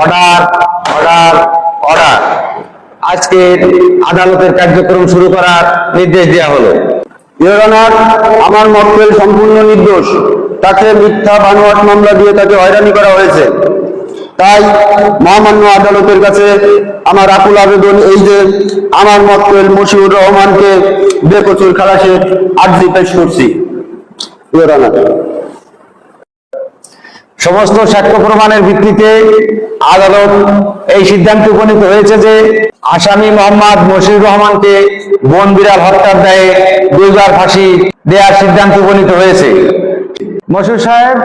Order order order. আজকে আদালতের কার্যক্রম শুরু করার নির্দেশ দেওয়া হলো। ইয়োর আমার মক্কেল সম্পূর্ণ নির্দোষ। তাকে মিথ্যা বানোয়াট মামলা দিয়ে তাকে হয়রানি করা হয়েছে। তাই মহামান্য আদালতের কাছে আমার আকুল আবেদন এই যে আমার মক্কেল মশিউর রহমানকে বেকসুর খালাসের আর্জি পেশ করছি। সমস্ত সাক্ষ্য প্রমাণের ভিত্তিতে আদালত এই সিদ্ধান্তে উপনীত হয়েছে যে আসামি মোহাম্মদ মশির রহমানকে বন বিড়াল হত্যার দায়ে দুইবার ফাঁসি দেওয়ার সিদ্ধান্ত উপনীত হয়েছে। মশির সাহেব,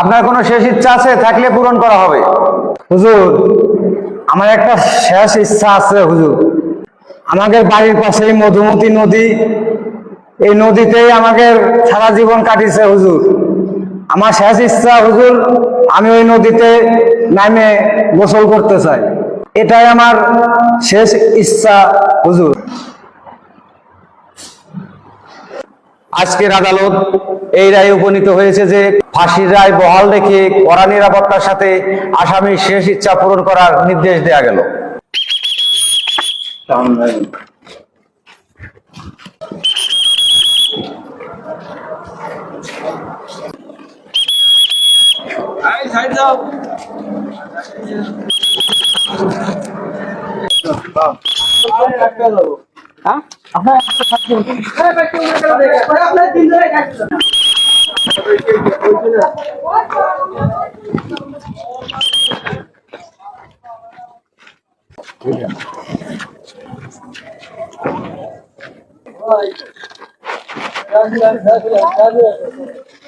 আপনার কোনো শেষ ইচ্ছা আছে? থাকলে পূরণ করা হবে। হুজুর, আমার একটা শেষ ইচ্ছা আছে হুজুর। আমাদের বাড়ির পাশেই মধুমতি নদী, এই নদীতেই আমাকে সারা জীবন কাটিয়েছে হুজুর। আমার শেষ ইচ্ছা, হুজুর, আমি ওই নদীতে নামে গোসল করতে চাই। এটাই আমার শেষ ইচ্ছা, হুজুর। আজকের আদালত এই রায়ে উপনীত হয়েছে যে ফাঁসির রায় বহাল রেখে কড়া নিরাপত্তার সাথে আসামির শেষ ইচ্ছা পূরণ করার নির্দেশ দেয়া গেল। সাইড দাও Thank you.